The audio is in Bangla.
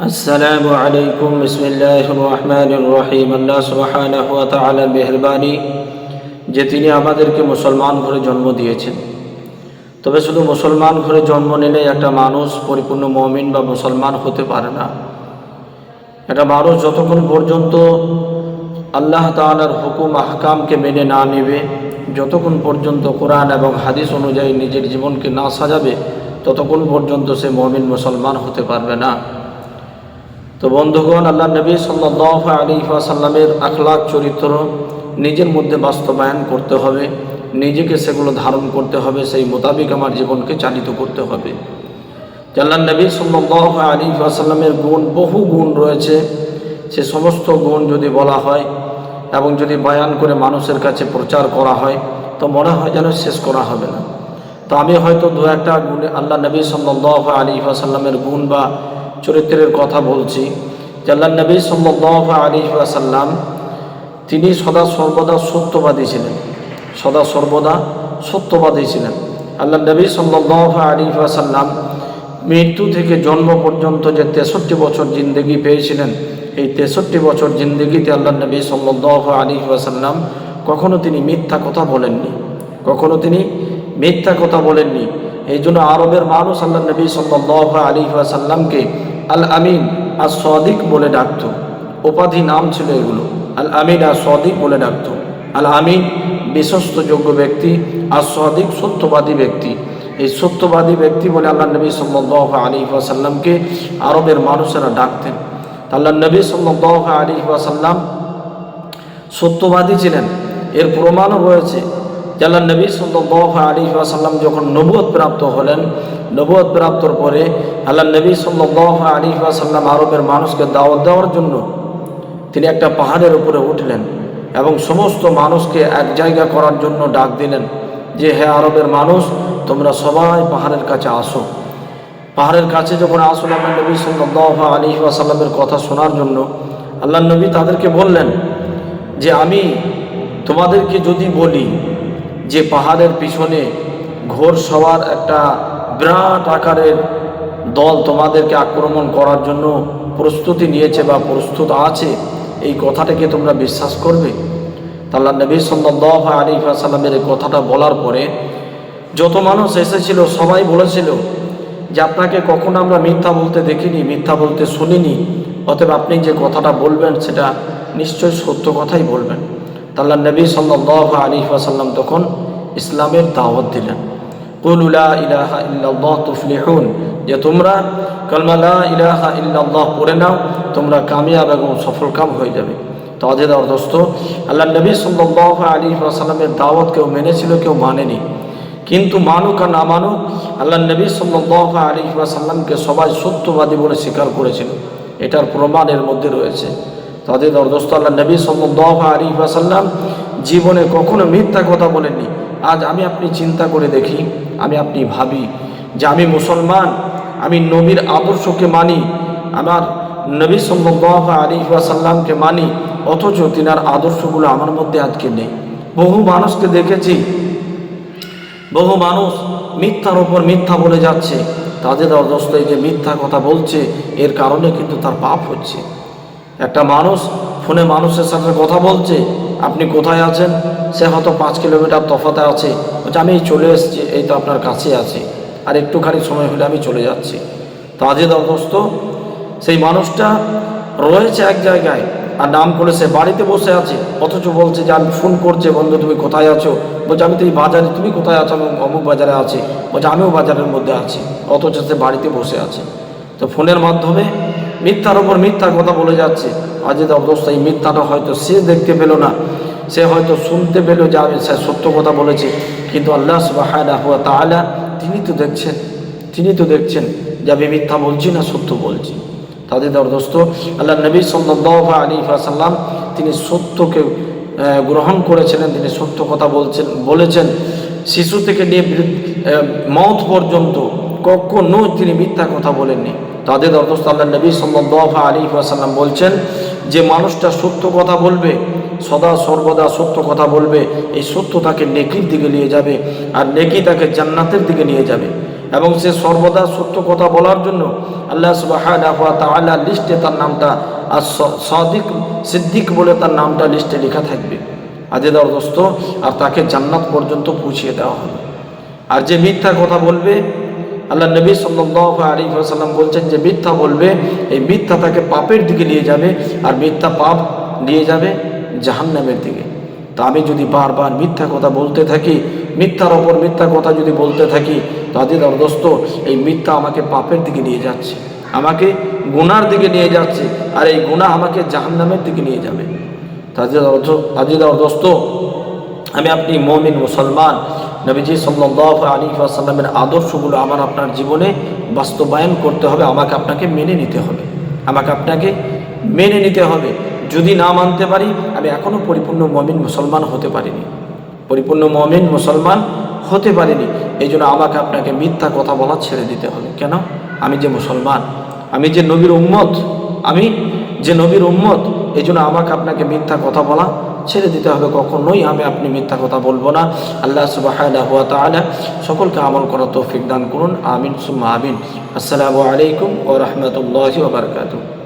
আসসালামু আলাইকুম বিসমিল্লাহ রহমান রহিম। আল্লাহ সুবাহানাহ তালার মেহরবানি যে তিনি আমাদেরকে মুসলমান ঘরে জন্ম দিয়েছেন। তবে শুধু মুসলমান ঘরে জন্ম নিলে একটা মানুষ পরিপূর্ণ মমিন বা মুসলমান হতে পারে না। একটা মানুষ যতক্ষণ পর্যন্ত আল্লাহ তালার হুকুম, আহকামকে মেনে না নেবে, যতক্ষণ পর্যন্ত কোরআন এবং হাদিস অনুযায়ী নিজের জীবনকে না সাজাবে, ততক্ষণ পর্যন্ত সে মমিন, মুসলমান হতে পারবে না। তো বন্ধুগণ আল্লাহ নবী সাল্লাহ আলী সাল্লামের আখলাক, চরিত্র নিজের মধ্যে বাস্তবায়ন করতে হবে, নিজেকে সেগুলো ধারণ করতে হবে, সেই মোতাবিক আমার জীবনকে চালিত করতে হবে। আল্লাহ নবী সাল্লাহ আলী সাল্লামের গুণ, বহু গুণ রয়েছে, সে সমস্ত গুণ যদি বলা হয় এবং যদি বয়ান করে মানুষের কাছে প্রচার করা হয়, তো মনে হয় যেন শেষ করা হবে না। তো আমি হয়তো দু একটা গুণে আল্লাহ নবী সাল্লাহ আলী সাল্লামের গুণ বা চরিত্রের কথা বলছি আল্লাহ নবী সাল্লাহ আলী তিনি সদা সর্বদা সত্যবাদী ছিলেন। সদা সর্বদা সত্যবাদী ছিলেন। আল্লাহ নবী সাল্লাহ আলী মৃত্যু থেকে জন্ম পর্যন্ত যে তেষট্টি বছর জিন্দগি পেয়েছিলেন, এই তেষট্টি বছর জিন্দগিতে আল্লাহ নবী সাল্লাহ আলী সাল্লাম কখনো তিনি মিথ্যা কথা বলেননি। কখনো তিনি মিথ্যা কথা বলেননি। এই জন্য আরবের মানুষ আল্লাহ নবী সাল্লাহ আলী সাল্লামকে আল আমিন আর সদিক বলে ডাকত। উপাধি নাম ছিল এগুলো। আল আমিন আর সদিক বলে ডাকত। আল আমিন বিশ্বস্ত যোগ্য ব্যক্তি আর সদিক সত্যবাদী ব্যক্তি। এই সত্যবাদী ব্যক্তি বলে আল্লাহ নবী সাল্লাহ আলী সাল্লামকে আরবের মানুষেরা ডাকতেন। আল্লাহ নবী সাল্লাহ আলী সাল্লাম সত্যবাদী ছিলেন। এর প্রমাণও রয়েছে জাল্লা নবী সাল্লাহ আলী সাল্লাম যখন নবুয় প্রাপ্ত হলেন নবুয় প্রাপ্তর পরে আল্লাহ নবী সাল্লাহ আলী সাল্লাম আরবের মানুষকে দাওয়াত দেওয়ার জন্য তিনি একটা পাহাড়ের উপরে উঠলেন এবং সমস্ত মানুষকে এক জায়গা করার জন্য ডাক দিলেন যে, হে আরবের মানুষ, তোমরা সবাই পাহাড়ের কাছে আসো। পাহাড়ের কাছে যখন আসল আল্লাহ নবী সাল্লাহ আলী সাল্লামের কথা শোনার জন্য আল্লাহ নবী তাদেরকে বললেন যে, আমি তোমাদেরকে যদি বলি যে, পাহাড়ের পিছনে ঘোর সবার একটা বিরাট আকারের দল তোমাদেরকে আক্রমণ করার জন্য প্রস্তুতি নিয়েছে বা প্রস্তুত আছে, এই কথাটাকে তোমরা বিশ্বাস করবে? তাল্লা নবী সাল্লাহ আলী সাল্লামের এই কথাটা বলার পরে যত মানুষ এসেছিল, সবাই বলেছিল যে আপনাকে কখনো আমরা মিথ্যা বলতে দেখিনি, মিথ্যা বলতে শুনিনি, অতএব আপনি যে কথাটা বলবেন সেটা নিশ্চয় সত্য কথাই বলবেন। তাল্লা নবী সাল্লাহ আলী সাল্লাম তখন ইসলামের দাওয়াত দিলেন। কুলুলা ইলাহা ইল্লাল্লাহ তুফলিহুন যে তোমরা কলমালা ইলাহা ইল্লাল্লাহ পড়ে নাও, তোমরা কামিয়াব এবং সফল কাম হয়ে যাবে। তো অজেদ দোস্ত আল্লাহ নবী সাল্লাহ আলী সাল্লামের দাওয়াত কেউ মেনেছিল, কেউ মানেনি। কিন্তু মানুক আর না মানুক আল্লাহ নবী সাল্লাহ আলী সাল্লামকে সবাই সত্যবাদী বলে স্বীকার করেছিল। এটার প্রমাণ এর মধ্যে রয়েছে। তাদের দরদস্ত আল্লাহ নবী সাল্লাহ আলী সাল্লাম জীবনে কখনো মিথ্যা কথা বলেননি। আজ আমি আপনি চিন্তা করে দেখি আমি আপনি ভাবি যে আমি মুসলমান, আমি নবীর আদর্শকে মানি, আমার নবী সাল্লাহ আলী সাল্লামকে মানি, অথচ তিনার আদর্শগুলো আমার মধ্যে আজকে নেই। বহু মানুষকে দেখেছি, বহু মানুষ মিথ্যার ওপর মিথ্যা বলে যাচ্ছে, তাদের অদস্ত এই যে মিথ্যা কথা বলছে, এর কারণে কিন্তু তার পাপ হচ্ছে। একটা মানুষ ফোনে মানুষের সাথে কথা বলছে, আপনি কোথায় আছেন? সে হয়তো পাঁচ কিলোমিটার তফাতে আছে বলছে, আমি চলে এসেছি, এই তো আপনার কাছে আছে। আর একটুখানি সময় হলে আমি চলে যাচ্ছি। তাজেদ অবস্থ সেই মানুষটা রয়েছে এক জায়গায়, আর নাম করে সে বাড়িতে বসে আছে। অথচ বলছে যে, আমি ফোন করছে, বন্ধু, তুমি কোথায় আছো? বলছে, আমি তো এই বাজারে, তুমি কোথায় আছো? আমি অমুক বাজারে আছি। বলছে, আমিও বাজারের মধ্যে আছি। অথচ সে বাড়িতে বসে আছে। তো ফোনের মাধ্যমে মিথ্যার ওপর মিথ্যা কথা বলে যাচ্ছে। আজেদ অবস্থা এই মিথ্যাটা হয়তো সে দেখতে পেল না, সে হয়তো শুনতে পেল যে আমি সে সত্য কথা বলেছে। কিন্তু আল্লাহ সুবাহ তাহলে তিনি তো দেখছেন, তিনি তো দেখছেন যে আমি মিথ্যা বলছি না সত্য বলছি। তাদের দরদস্ত আল্লাহ নবী সাল্লাহ আলী সাল্লাম তিনি সত্যকে গ্রহণ করেছিলেন, তিনি সত্য কথা বলছেন, বলেছেন। শিশু থেকে নিয়ে মত পর্যন্ত কখনো তিনি মিথ্যা কথা বলেননি। তাদের দরদস্ত আল্লাহ নবী সাল্লাহ আলী সাল্লাম বলছেন যে মানুষটা সত্য কথা বলবে, সদা সর্বদা সত্য কথা বলবে, এই সত্য তাকে নেকির দিকে নিয়ে যাবে আর নেকি তাকে জান্নাতের দিকে নিয়ে যাবে। এবং সে সর্বদা সত্য কথা বলার জন্য আল্লাহ সুবাহ লিস্টে তার নামটা আর সদিক সিদ্দিক বলে তার নামটা লিস্টে লেখা থাকবে। আজেদার দোস্ত আর তাকে জান্নাত পর্যন্ত পৌঁছিয়ে দেওয়া হবে আর যে মিথ্যা কথা বলবে আল্লাহ নবী সাল্লাল্লাহু আলাইহি ওয়াসাল্লাম বলছেন যে মিথ্যা বলবে, এই মিথ্যা তাকে পাপের দিকে নিয়ে যাবে আর মিথ্যা পাপ নিয়ে যাবে জাহান্নামের দিকে। তা আমি যদি বারবার মিথ্যা কথা বলতে থাকি, মিথ্যার ওপর মিথ্যা কথা যদি বলতে থাকি তাদের দোস্ত, এই মিথ্যা আমাকে পাপের দিকে নিয়ে যাচ্ছে, আমাকে গুনার দিকে নিয়ে যাচ্ছে আর এই গুণা আমাকে জাহান্নামের দিকে নিয়ে যাবে। তাদের অর্থ তাদের আমি আপনি মমিন মুসলমান নবীজি সাল্লাহ আলী আসাল্লামের আদর্শগুলো আমার আপনার জীবনে বাস্তবায়ন করতে হবে, আমাকে আপনাকে মেনে নিতে হবে। আমাকে আপনাকে মেনে নিতে হবে। যদি না মানতে পারি, আমি এখনও পরিপূর্ণ মমিন মুসলমান হতে পারিনি। পরিপূর্ণ মমিন মুসলমান হতে পারিনি। এই জন্য আমাকে আপনাকে মিথ্যা কথা বলা ছেড়ে দিতে হবে। কেন? আমি যে মুসলমান, আমি যে নবীর উম্মত, আমি যে নবীর উম্মত এই জন্য আমাকে আপনাকে মিথ্যা কথা বলা ছেড়ে দিতে হবে। কখনোই আমি আপনি মিথ্যা কথা বলব না। আল্লাহ সুবাহ সকলকে আমল করা তৌফিক দান করুন। আমিন, সুম্মা আমিন। আসসালামু আলাইকুম ও রহমতুল্লাহ বারকাতুহ।